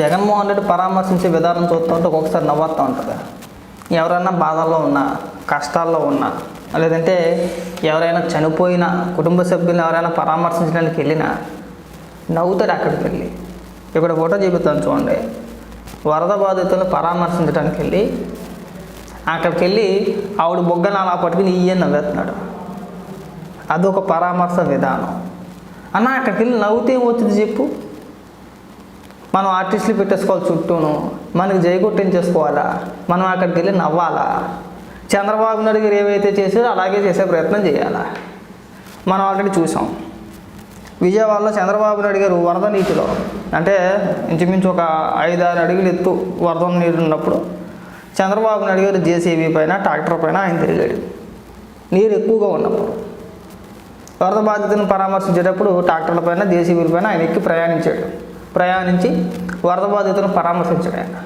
జగన్మోహన్ రెడ్డి పరామర్శించే విధానం చూస్తుంటే ఒక్కొక్కసారి నవ్వుతూ ఉంటుంది. ఎవరైనా బాధల్లో ఉన్నా కష్టాల్లో ఉన్నా లేదంటే ఎవరైనా చనిపోయిన కుటుంబ సభ్యులను ఎవరైనా పరామర్శించడానికి వెళ్ళినా నవ్వుతాడు అక్కడికి వెళ్ళి. ఇక్కడ ఫోటో చూపిస్తాను చూడండి. వరద బాధితులను పరామర్శించడానికి వెళ్ళి అక్కడికి వెళ్ళి ఆవిడ బొగ్గను అలా పట్టుకుని ఈయన నవ్వేస్తున్నాడు. అదొక పరామర్శ విధానం. అన్న అక్కడికి వెళ్ళి నవ్వుతే ఏమవుతుంది చెప్పు? మనం ఆర్టిస్టులు పెట్టేసుకోవాలి చుట్టూను. మనకి జయకొట్టించేసుకోవాలా మనం అక్కడికి వెళ్ళి నవ్వాలా? చంద్రబాబు నాయుడు గారు ఏవైతే చేసారో అలాగే చేసే ప్రయత్నం చేయాలా? మనం ఆల్రెడీ చూసాం. విజయవాడలో చంద్రబాబు నాయుడు గారు వరద నీటిలో అంటే ఇంచుమించు ఒక ఐదు అడుగులు ఎత్తు వరద నీరు ఉన్నప్పుడు చంద్రబాబు నాయుడు గారు జేసీబీ పైన ట్రాక్టర్ పైన ఆయన తిరిగాడు. నీరు ఎక్కువగా ఉన్నప్పుడు. వరద బాధితులను పరామర్శించేటప్పుడు ట్రాక్టర్ల పైన జేసీబీల పైన ఆయన ఎక్కి ప్రయాణించాడు. ప్రయాణించి వరద బాధితులను పరామర్శించడం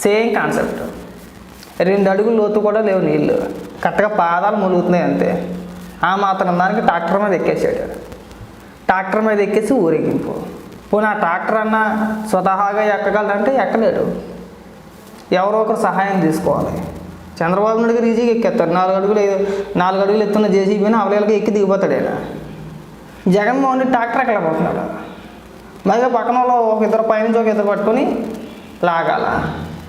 సేమ్ కాన్సెప్ట్ రెండు అడుగులు లోతు కూడా లేవు నీళ్ళు. కరెక్ట్గా పాదాలు ములుగుతున్నాయి అంతే. ఆ మాత్రం దానికి ట్రాక్టర్ మీద ఎక్కేసాడు ట్రాక్టర్ మీద ఎక్కేసి ఊరేగింపు. పోనీ ఆ ట్రాక్టర్ అన్న స్వతహాగా ఎక్కగలంటే ఎక్కలేడు. ఎవరో ఒకరు సహాయం తీసుకోవాలి. చంద్రబాబు నాయుడు గారు ఈజీగా ఎక్కేస్తారు. నాలుగు అడుగులు నాలుగు అడుగులు ఎత్తున్న జేసీబీని అవలేలుగా ఎక్కి దిగిపోతాడు ఆయన. జగన్మోహన్ రెడ్డి ట్రాక్టర్ ఎక్కలేకపోతున్నాడు. పైగా పక్కన వాళ్ళు ఒక ఇద్దరు పైనుంచి ఒక ఇద్దరు పట్టుకొని లాగాల.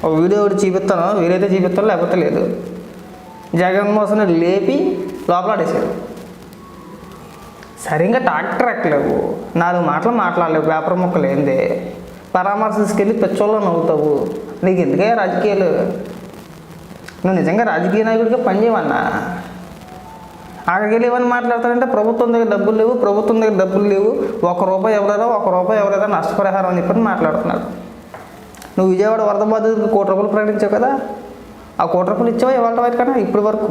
ఒక వీడియో ఒకటి చూపిస్తాను. వీరైతే చూపిస్తాను లేకపోతే లేదు. జగన్మోహన్ లేపి లోపలాడేశారు సరిగ్గా ట్రాక్టర్ ఎక్కలేవు. నాలుగు మాటలు మాట్లాడలేవు. పేపర్ ముక్కలు ఏంది పరామర్శించుకెళ్ళి పిచ్చోళ్ళు నవ్వుతావు. నీకు ఎందుకే రాజకీయాలు? నువ్వు నిజంగా రాజకీయ నాయకుడిగా పనిచేయమన్నా అక్కడికి వెళ్ళి ఏమని మాట్లాడతారంటే ప్రభుత్వం దగ్గర డబ్బులు లేవు ప్రభుత్వం దగ్గర డబ్బులు లేవు ఒక రూపాయి ఎవరైనా ఒక రూపాయి ఎవరైనా నష్టపరిహారం అని చెప్పి మాట్లాడుతున్నాడు నువ్వు విజయవాడ వరద బాధితులకు కోటి రూపాయలు ప్రకటించావు కదా ఆ కోటి రూపాయలు ఇచ్చావా ఇవాళ వరకు కన్నా? ఇప్పటి వరకు.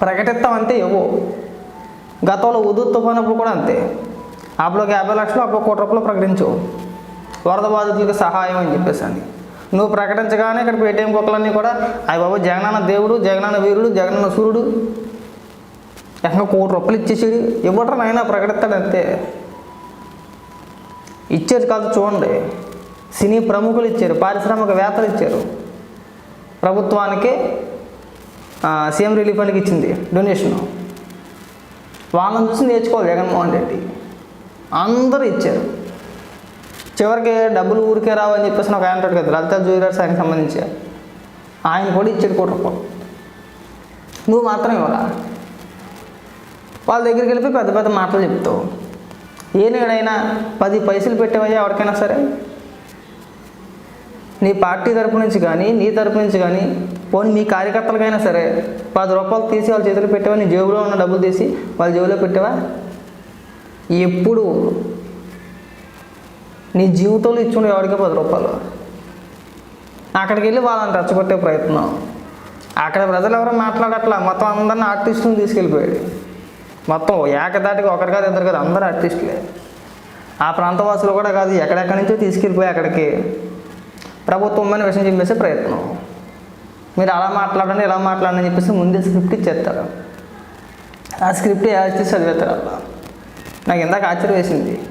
ప్రకటిస్తాం అంతే ఇవ్వు గతంలో ఉదు తుఫానప్పుడు కూడా అంతే. అప్పుడు ఒక యాభై లక్షలు అప్పుడు కోటి రూపాయలు ప్రకటించవు. వరద బాధితులకు సహాయం అని చెప్పేసి అని. నువ్వు ప్రకటించగానే ఇక్కడ పేటీఎం కుక్కలన్నీ కూడా అయ్య బాబు జగనన్న దేవుడు జగనన్న వీరుడు జగనన్న సూర్యుడు. ఎక్కడ కోటి రూపాయలు ఇచ్చేసాడు? ఇవ్వటం నాయన ప్రకటిస్తాడు అంతే ఇచ్చేది కాదు చూడండి. సినీ ప్రముఖులు ఇచ్చారు పారిశ్రామికవేత్తలు ఇచ్చారు. ప్రభుత్వానికి సీఎం రిలీఫ్ ఫండ్కి ఇచ్చింది డొనేషన్. వాళ్ళ నుంచి నేర్చుకోవాలి జగన్మోహన్ రెడ్డి. అందరూ ఇచ్చారు. చివరికి డబ్బులు ఊరికే రావని చెప్పేసి ఒక ఆయన కదా లలిత జ్యువెలర్స్ ఆయనకి సంబంధించి. ఆయన కూడా ఇచ్చాడు కోటి రూపాయలు. నువ్వు మాత్రం ఇవ్వరా వాళ్ళ దగ్గరికి వెళ్ళి పెద్ద పెద్ద మాటలు చెప్తావు. ఏనాడైనా పది పైసలు పెట్టేవయ్యా ఎవరికైనా సరే? నీ పార్టీ తరపు నుంచి కానీ నీ తరపు నుంచి కానీ పోనీ మీ కార్యకర్తలకైనా సరే పది రూపాయలు తీసి వాళ్ళ చేతిలో పెట్టావా? నీ జేబులో ఉన్న డబ్బులు తీసి వాళ్ళ జేబులో పెట్టావా? ఎప్పుడు? నీ జీవితంలో ఇచ్చుండే ఎవరికి పది రూపాయలు? అక్కడికి వెళ్ళి వాళ్ళని రెచ్చగొట్టే ప్రయత్నం. అక్కడ ప్రజలు ఎవరో మాట్లాడట్లా. మొత్తం అందరిని ఆర్టిస్టులను తీసుకెళ్ళిపోయాడు. మొత్తం ఏకదాటిగా ఒకరు కాదు ఇద్దరు కాదు అందరు ఆర్టిస్టులే ఆ ప్రాంతవాసులు కూడా కాదు ఎక్కడెక్కడి నుంచో తీసుకెళ్ళిపోయి అక్కడికి ప్రభుత్వం అని విషయం చెప్పేసే ప్రయత్నం. మీరు అలా మాట్లాడండి ఇలా మాట్లాడండి అని చెప్పేసి ముందే స్క్రిప్ట్ ఇచ్చేస్తారు. ఆ స్క్రిప్ట్ యాచి చదివేస్తారు అలా. నాకు ఇందాక ఆశ్చర్యం వేసింది.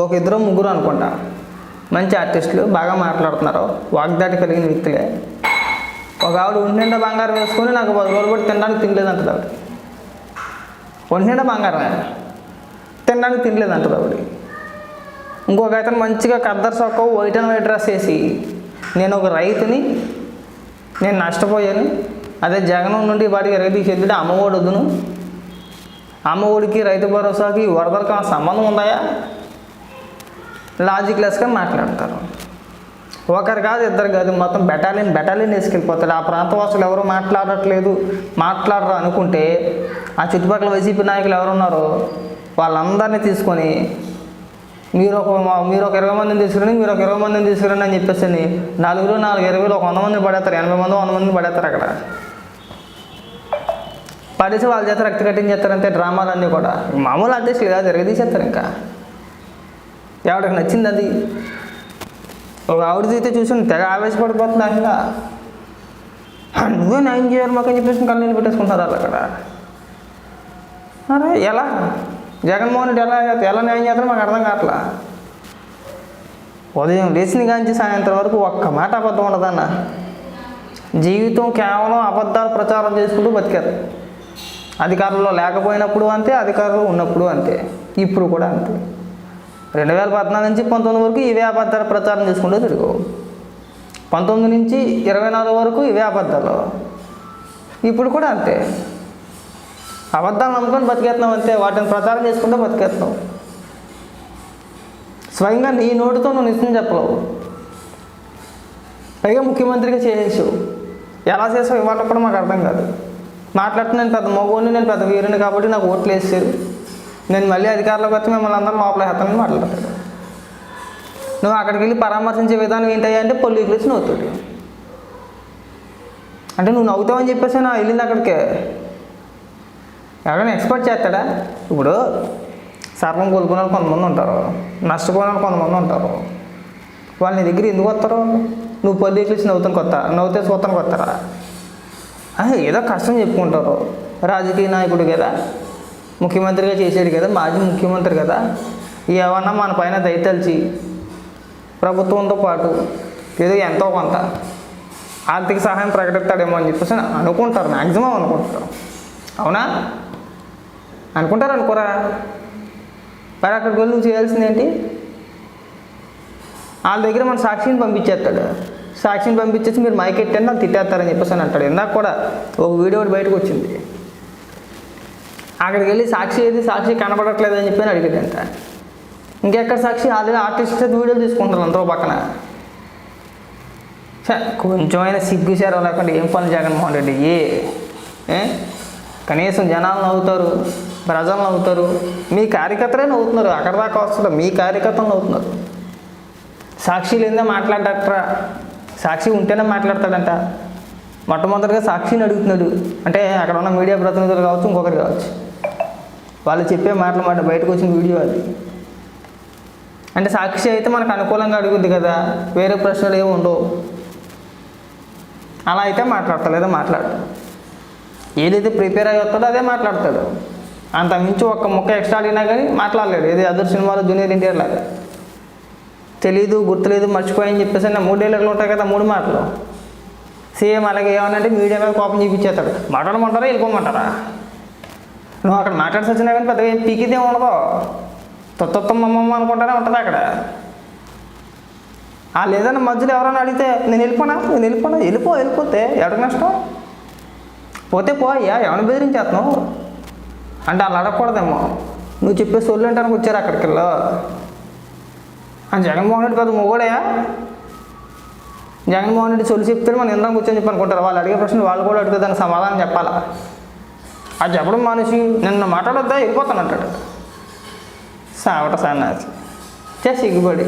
ఒక ఇద్దరు ముగ్గురు అనుకుంటా. మంచి ఆర్టిస్టులు బాగా మాట్లాడుతున్నారు. వాగ్దాటి కలిగిన వ్యక్తులే. ఒక ఆవిడ ఒంటి బంగారం వేసుకొని నాకు పది రోజులు కూడా తినడానికి తినలేదు అంటారు ఒంటి బంగారం తినడానికి తినడానికి తినలేదంటది ఆవిడ ఇంకొక అతను మంచిగా కద్దర్ సొక్క వైట్ అండ్ వైట్ డ్రెస్ వేసి నేను ఒక రైతుని నేను నష్టపోయాను. అదే జగనం నుండి వాడికి రైతు చెందితే అమ్మఒడి వద్దును. అమ్మఒడికి రైతు భరోసాకి వరదలకు ఆ సంబంధం ఉందాయా? లాజిక్లెస్గా మాట్లాడతారు. ఒకరు కాదు ఇద్దరు కాదు మొత్తం బెటాలియన్ బెటాలియన్ వేసుకెళ్ళిపోతాడు. ఆ ప్రాంతవాసులు ఎవరు మాట్లాడట్లేదు. మాట్లాడరు అనుకుంటే ఆ చుట్టుపక్కల వైసీపీ నాయకులు ఎవరున్నారో వాళ్ళందరినీ తీసుకొని మీరు ఒక మీరు ఒక ఇరవై మందిని తీసుకురండి మీరు ఒక ఇరవై మందిని తీసుకురండి అని చెప్పేసి నలుగురు నాలుగు ఇరవైలో ఒక వంద మందిని పడేస్తారు. ఎనభై మంది వంద మందిని పడేస్తారు అక్కడ. పడేసి వాళ్ళ చేత రక్త డ్రామాలు డ్రామాలన్నీ కూడా. మామూలు అధ్యక్షులు కాదు ఎరగదీసేస్తారు ఇంకా. ఎవరికి నచ్చింది అది? ఒక ఆవిడ తీస్తే చూసి తెగ ఆవేశపడిపోతుంది అసలు నువ్వే న్యాయం చేయాలి మాకు అని చెప్పేసి కళ్ళు పెట్టేసుకుంటారు వాళ్ళు అక్కడ. అరే ఎలా? జగన్మోహన్ రెడ్డి ఎలా ఎలా న్యాయం చేస్తారో మాకు అర్థం కావట్లా. ఉదయం లేచిన కాంచి సాయంత్రం వరకు ఒక్క మాట అబద్ధం ఉండదన్న. జీవితం కేవలం అబద్ధాలు ప్రచారం చేసుకుంటూ బతికారు. అధికారంలో లేకపోయినప్పుడు అంతే అధికారంలో ఉన్నప్పుడు అంతే ఇప్పుడు కూడా అంతే. రెండు వేల పద్నాలుగు నుంచి పంతొమ్మిది వరకు ఇవే అబద్ధాలు ప్రచారం చేసుకుంటూ తిరుగు పంతొమ్మిది నుంచి ఇరవై నాలుగు వరకు ఇవే అబద్ధాలు. ఇప్పుడు కూడా అంతే. అబద్ధాలు నమ్ముకొని బతికేస్తున్నాం అంతే. వాటిని ప్రచారం చేసుకుంటూ బతికేస్తున్నాం స్వయంగా నీ నోటితో నువ్వు నిజం చెప్పలేవు. పైగా ముఖ్యమంత్రిగా చేసేసావు ఎలా చేసావు ఇవాళ కూడా మాకు అర్థం కాదు. మాట్లాడితే నేను పెద్ద మగోని నేను పెద్ద వీరుని కాబట్టి నాకు ఓట్లు వేసారు నేను మళ్ళీ అధికారంలోకి వచ్చి మిమ్మల్ని అందరూ లోపల వేస్తానని మాట్లాడతాడు. నువ్వు అక్కడికి వెళ్ళి పరామర్శించే విధానం ఏంటయ్యా అంటే పొల్లి వచ్చి నవ్వుతాడు. అంటే నువ్వు నవ్వుతావని చెప్పేసి నా వెళ్ళింది అక్కడికే. ఎవరైనా ఎక్స్పోర్ట్ చేస్తాడా? ఇప్పుడు సర్వం కోలుకునే వాళ్ళు కొంతమంది ఉంటారు. నష్టపోయిన వాళ్ళు కొంతమంది ఉంటారు. వాళ్ళు నీ దగ్గర ఎందుకు వస్తారు? నువ్వు పొద్దు ఎక్కిలిసి నవ్వుతాను కొత్త నవ్వుతే చూస్తాను కొత్తరా ఏదో కష్టం చెప్పుకుంటారు. రాజకీయ నాయకుడు కదా. ముఖ్యమంత్రిగా చేశాడు కదా. మాజీ ముఖ్యమంత్రి కదా. ఏమన్నా మన పైన దయతలిచి ప్రభుత్వంతో పాటు ఏదో ఎంతో కొంత ఆర్థిక సహాయం ప్రకటిస్తాడేమో అని చెప్పేసి అనుకుంటారు. మ్యాక్సిమం అనుకుంటారు. అవునా? అనుకుంటారు అనుకోరా. మరి అక్కడికి వెళ్ళి నువ్వు చేయాల్సింది ఏంటి? వాళ్ళ దగ్గర మన సాక్షిని పంపించేస్తాడు. సాక్షిని పంపించేసి మీరు మైక్ ఎట్టండి తిట్టేస్తారని చెప్పేసి అని అంటాడు. ఇందాక కూడా ఒక వీడియో బయటకు వచ్చింది. అక్కడికి వెళ్ళి సాక్షి ఏది సాక్షి కనబడట్లేదు అని చెప్పి అని అడిగాడంట. ఇంకెక్కడ సాక్షి? అదే ఆర్టిస్ట్ వీడియోలు తీసుకుంటారు అంతో పక్కన. కొంచెం అయినా సిగ్గు సేరం లేకుండా ఏం పనులు జగన్మోహన్ రెడ్డి? ఏ? కనీసం జనాలు నవ్వుతారు. ప్రజలు నవ్వుతారు. మీ కార్యకర్తలే నవ్వుతున్నారు. అక్కడ దాకా వస్తారు మీ కార్యకర్తలు నవ్వుతున్నారు. సాక్షి లేదా మాట్లాడటరా సాక్షి ఉంటేనే మాట్లాడతాడంట. మొట్టమొదటిగా సాక్షిని అడుగుతున్నాడు. అంటే అక్కడ ఉన్న మీడియా ప్రతినిధులు కావచ్చు ఇంకొకరు కావచ్చు. వాళ్ళు చెప్పే మాటలు మాట బయటకు వచ్చిన వీడియో అది. అంటే సాక్షి అయితే మనకు అనుకూలంగా అడుగుద్ది కదా. వేరే ప్రశ్నలు ఏమి ఉండవు. అలా అయితే మాట్లాడతా లేదా మాట్లాడతాడు. ఏదైతే ప్రిపేర్ అయి వస్తాడో అదే మాట్లాడతాడు. అంత మించి ఒక్క ముక్క ఎక్స్ట్రా అడిగినా కానీ మాట్లాడలేడు ఏది అదర్ సినిమాలో జూనియర్ ఎన్టీఆర్ లాగా తెలీదు గుర్తులేదు మర్చిపోయని చెప్పేసి నా మూడు డైలాగులు ఉంటాయి కదా మూడు మాటలు. సేమ్ అలాగే ఏమనంటే మీడియా మీద కోపం చూపించేస్తాడు. మాట్లాడమంటారా వెళ్ళిపోమంటారా? నువ్వు అక్కడ మాట్లాడి వచ్చినా కానీ పెద్దగా ఏం పీకితే ఉండదు. తొత్తొత్తం మమ్మమ్మ అనుకుంటానే ఉంటుంది అక్కడ. ఆ లేదన్నా మధ్యలో ఎవరైనా అడిగితే నేను వెళ్ళిపోనా? నేను వెళ్ళిపోనా? వెళ్ళిపో వెళ్ళిపోతే. ఎవరికి నష్టం? పోతే పోయా ఎవరిని బెదిరించేస్తున్నావు? అంటే అలా అడగకూడదేమో. నువ్వు చెప్పే సొల్లు అంటానికి వచ్చారు అక్కడికి వెళ్ళు. ఆ జగన్మోహన్ రెడ్డి పెద్ద మొగోడయా జగన్మోహన్ రెడ్డి సొల్లు చెప్తే మనం ఇందాక కూర్చొని చెప్పి అనుకుంటారు. వాళ్ళు అడిగే ప్రశ్న వాళ్ళు కూడా అడిగితే దానికి సమాధానం చెప్పాలా? అది చెప్పడం మనిషి నిన్న మాట్లాడొద్దా వెళ్ళిపోతాను అంటాడు. సావట సన్నాసి చే సిగ్గుపడి